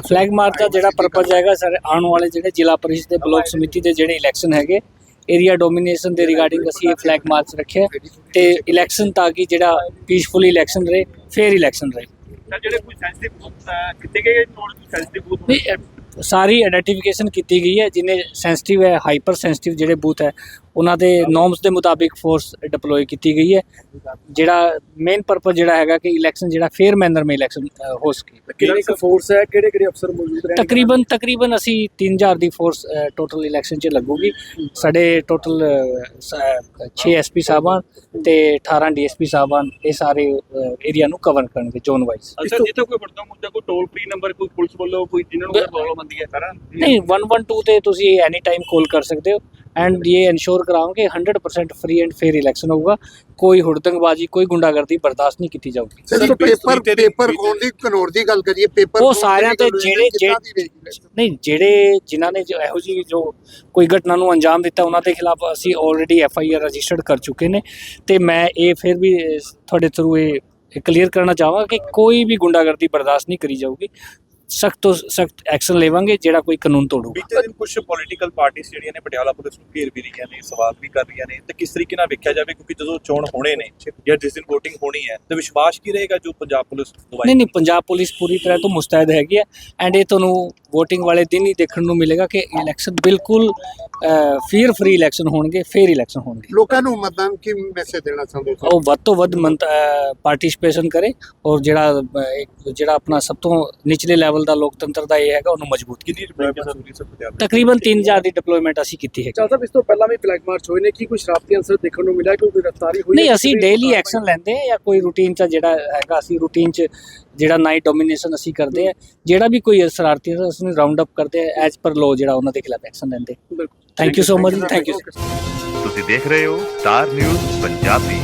Flag March ਦਾ ਜਿਹੜਾ purpose ਹੈਗਾ sir ਆਉਣ ਵਾਲੇ ਜਿਹੜੇ ਜ਼ਿਲ੍ਹਾ ਪਰਿਸ਼ਦ ਦੇ ਬਲਾਕ ਸਮਿਤੀ ਦੇ ਜਿਹੜੇ ਇਲੈਕਸ਼ਨ ਹੈਗੇ ਏਰੀਆ ਡੋਮੀਨੇਸ਼ਨ ਦੇ ਰਿਗਾਰਡਿੰਗ ਅਸੀਂ ਇਹ ਫਲੈਗ ਮਾਰਚ ਰੱਖਿਆ ਤੇ ਇਲੈਕਸ਼ਨ ਤਾਂ ਕਿ ਜਿਹੜਾ ਪੀਸਫੁਲੀ ਇਲੈਕਸ਼ਨ ਰਹੇ ਫੇਅਰ ਇਲੈਕਸ਼ਨ ਰਹੇ। ਜਿਹੜੇ ਕੋਈ ਸੈਂਸਿਟਿਵ ਕਿਤੇ ਗਏ ਚੋਣ ਸੈਂਸਿਟਿਵ ਨਹੀਂ ਸਾਰੀ ਆਈਡੈਂਟੀਫਿਕੇਸ਼ਨ ਕੀਤੀ ਗਈ ਹੈ ਜਿਨੇ ਸੈਂਸਿਟਿਵ ਹੈ ਹਾਈਪਰ ਸੈਂਸਿਟਿਵ ਜਿਹੜੇ ਬੂਥ ਹੈ ਉਹਨਾਂ ਦੇ ਨੋਰਮਸ ਦੇ ਮੁਤਾਬਿਕ ਫੋਰਸ ਡਿਪਲੋਏ ਕੀਤੀ ਗਈ ਹੈ। ਜਿਹੜਾ ਮੇਨ ਪਰਪਸ ਜਿਹੜਾ ਹੈਗਾ ਕਿ ਇਲੈਕਸ਼ਨ ਜਿਹੜਾ ਫੇਅਰ ਮੈਨਰ ਮੇ ਇਲੈਕਸ਼ਨ ਹੋ ਸਕੇ। ਕਿੰਨੀ ਕੁ ਫੋਰਸ ਹੈ ਕਿਹੜੇ ਕਿਹੜੇ ਅਫਸਰ ਮੌਜੂਦ ਰਹਿਣਗੇ? ਤਕਰੀਬਨ ਤਕਰੀਬਨ ਅਸੀਂ 3000 ਦੀ ਫੋਰਸ ਟੋਟਲ ਇਲੈਕਸ਼ਨ 'ਚ ਲੱਗੂਗੀ। ਸਾਡੇ ਟੋਟਲ 6 ਐਸਪੀ ਸਾਹਿਬਾਨ ਤੇ 18 ਡੀਐਸਪੀ ਸਾਹਿਬਾਨ ਇਹ ਸਾਰੇ ਏਰੀਆ ਨੂੰ ਕਵਰ ਕਰਨਗੇ ਜ਼ੋਨ ਵਾਈਜ਼ ਅੱਛਾ ਜਿੱਥੇ ਕੋਈ ਵੱਡਾ ਮੁੱਦਾ ਕੋਈ ਟੋਲ ਫ੍ਰੀ ਨੰਬਰ ਕੋਈ ਪੁਲਿਸ ਵੱਲੋਂ ਕੋਈ ਜਿਨ੍ਹਾਂ ਨੂੰ ਪ੍ਰੋਬਲਮ ਆਉਂਦੀ ਹੈ ਸਾਰਾ? ਨਹੀਂ 112 ਤੇ ਤੁਸੀਂ ਐਨੀ ਟਾਈਮ ਕਾਲ ਕਰ ਸਕਦੇ ਹੋ ਐਂਡ ਇਹ ਇਨਸ਼ੋਰ ਕਰਾਉਂਗੇ 100% ਫ੍ਰੀ ਐਂਡ ਫੇਅਰ ਇਲੈਕਸ਼ਨ ਹੋਊਗਾ। ਕੋਈ ਹੁੜਦੰਗਬਾਜ਼ੀ ਕੋਈ ਗੁੰਡਾਗਰਦੀ ਬਰਦਾਸ਼ਤ ਨਹੀਂ ਕੀਤੀ ਜਾਊਗੀ। ਪੇਪਰ ਪੇਪਰ ਖੋਣ ਦੀ ਕਨੌਰ ਦੀ ਗੱਲ ਕਰੀਏ ਪੇਪਰ ਉਹ ਸਾਰਿਆਂ ਤੇ ਜਿਹੜੇ-? ਨਹੀਂ ਜਿਹੜੇ ਜਿਨ੍ਹਾਂ ਨੇ ਜੋ ਇਹੋ ਜੀ ਜੋ ਕੋਈ ਘਟਨਾ ਨੂੰ ਅੰਜਾਮ ਦਿੱਤਾ ਉਹਨਾਂ ਦੇ ਖਿਲਾਫ ਅਸੀਂ already F I R registered ਕਰ ਚੁੱਕੇ ਨੇ। ਤੇ ਮੈਂ ਇਹ ਫਿਰ ਵੀ ਤੁਹਾਡੇ ਥਰੂ ਇਹ ਕਲੀਅਰ ਕਰਨਾ ਚਾਹਾਂਗਾ ਕਿ ਕੋਈ ਵੀ ਗੁੰਡਾਗਰਦੀ ਬਰਦਾਸ਼ਤ ਨਹੀਂ ਕਰੀ ਜਾਊਗੀ। ਸਖਤ ਤੋਂ ਸਖਤ ਐਕਸ਼ਨ ਲੇਵਾਂਗੇ ਜਿਹੜਾ ਕੋਈ ਕਾਨੂੰਨ ਤੋੜੂਗਾ। ਬੀਤੇ ਦਿਨ ਕੁਝ ਪੋਲੀਟੀਕਲ ਪਾਰਟੀਆਂ ਜਿਹੜੀਆਂ ਨੇ ਪਟਿਆਲਾ ਪੁਲਿਸ ਨੂੰ ਘੇਰ ਵੀ ਰਹੀਆਂ ਨੇ ਸਵਾਲ ਵੀ ਕਰ ਰਹੀਆਂ ਨੇ ਤੇ ਕਿਸ ਤਰੀਕੇ ਨਾਲ ਵੇਖਿਆ ਜਾਵੇ ਕਿਉਂਕਿ ਜਦੋਂ ਚੋਣ ਹੋਣੇ ਨੇ ਜਾਂ ਜਿਸ ਦਿਨ VOTING ਹੋਣੀ ਹੈ ਤੇ ਵਿਸ਼ਵਾਸ ਕੀ ਰਹੇਗਾ ਜੋ ਪੰਜਾਬ ਪੁਲਿਸ ਦਵਾਈ ਨਹੀਂ ਨਹੀਂ ਪੰਜਾਬ ਪੁਲਿਸ ਪੂਰੀ ਤਰ੍ਹਾਂ ਤੋਂ ਮੁਸਤੈਦ ਹੈਗੀ ਹੈ ਐਂਡ ਇਹ ਤੁਹਾਨੂੰ VOTING ਵਾਲੇ ਦਿਨ ਹੀ ਦੇਖਣ ਨੂੰ ਮਿਲੇਗਾ ਕਿ ਇਲੈਕਸ਼ਨ ਬਿਲਕੁਲ ਫੇਅਰ ਫ੍ਰੀ ਇਲੈਕਸ਼ਨ ਹੋਣਗੇ ਫੇਅਰ ਇਲੈਕਸ਼ਨ ਹੋਣਗੇ। ਲੋਕਾਂ ਨੂੰ ਮਤਦਾਨ ਕੀ ਮੈਸੇਜ ਦੇਣਾ ਚਾਹੁੰਦੇ ਹੋ ਉਹ ਵੱਧ ਤੋਂ ਵੱਧ ਪਾਰਟਿਸਿਪੇਸ਼ਨ ਕਰੇ ਔਰ ਜਿਹੜਾ ਜਿਹੜਾ ਆਪਣਾ ਸਭ ਤੋਂ ਨਿਚਲੇ ਲੈਵਲ ਦਾ ਲੋਕਤੰਤਰ ਦਾ ਇਹ ਹੈਗਾ ਉਹਨੂੰ ਮਜ਼ਬੂਤ ਕੀਤਾ। ਤਕਰੀਬਨ 3000 ਦੀ ਡਿਪਲੋਇਮੈਂਟ ਅਸੀਂ ਕੀਤੀ ਹੈ ਚਾਹ ਸਾਹਿਬ ਇਸ ਤੋਂ ਪਹਿਲਾਂ ਵੀ ਫਲੈਗ ਮਾਰਚ ਹੋਏ ਨੇ ਕੀ ਕੋਈ ਸ਼ਰਾਰਤੀ ਅੰਸਰ ਦੇਖਣ ਨੂੰ ਮਿਲਿਆ ਕਿ ਕੋਈ ਗ੍ਰਿਫਤਾਰੀ ਹੋਈ ਨਹੀਂ? ਅਸੀਂ ਡੇਲੀ ਐਕਸ਼ਨ ਲੈਂਦੇ ਹਾਂ ਜਾਂ ਕੋਈ ਰੂਟੀਨ ਚ ਜਿਹੜਾ ਹੈਗਾ ਅਸੀਂ ਰੂਟੀਨ ਚ ਜਿਹੜਾ ਨਾਈਟ ਡੋਮੀਨੇਸ਼ਨ ਅਸੀਂ ਕਰਦੇ ਆ ਜਿਹੜਾ ਵੀ ਕੋਈ ਸ਼ਰਾਰਤੀ ਹੈ ਅਸੀਂ ਰਾਉਂਡ ਅਪ ਕਰਦੇ ਆ ਐਜ਼ ਪਰ ਲੋ ਜਿਹੜਾ ਉਹਨਾਂ ਦੇ ਖਿਲਾਫ ਐਕਸ਼ਨ ਲੈਂਦੇ ਬਿਲਕੁਲ। Thank you so much thank you ਤੁਸੀਂ ਦੇਖ ਰਹੇ ਹੋ ਸਟਾਰ ਨਿਊਜ਼ ਪੰਜਾਬੀ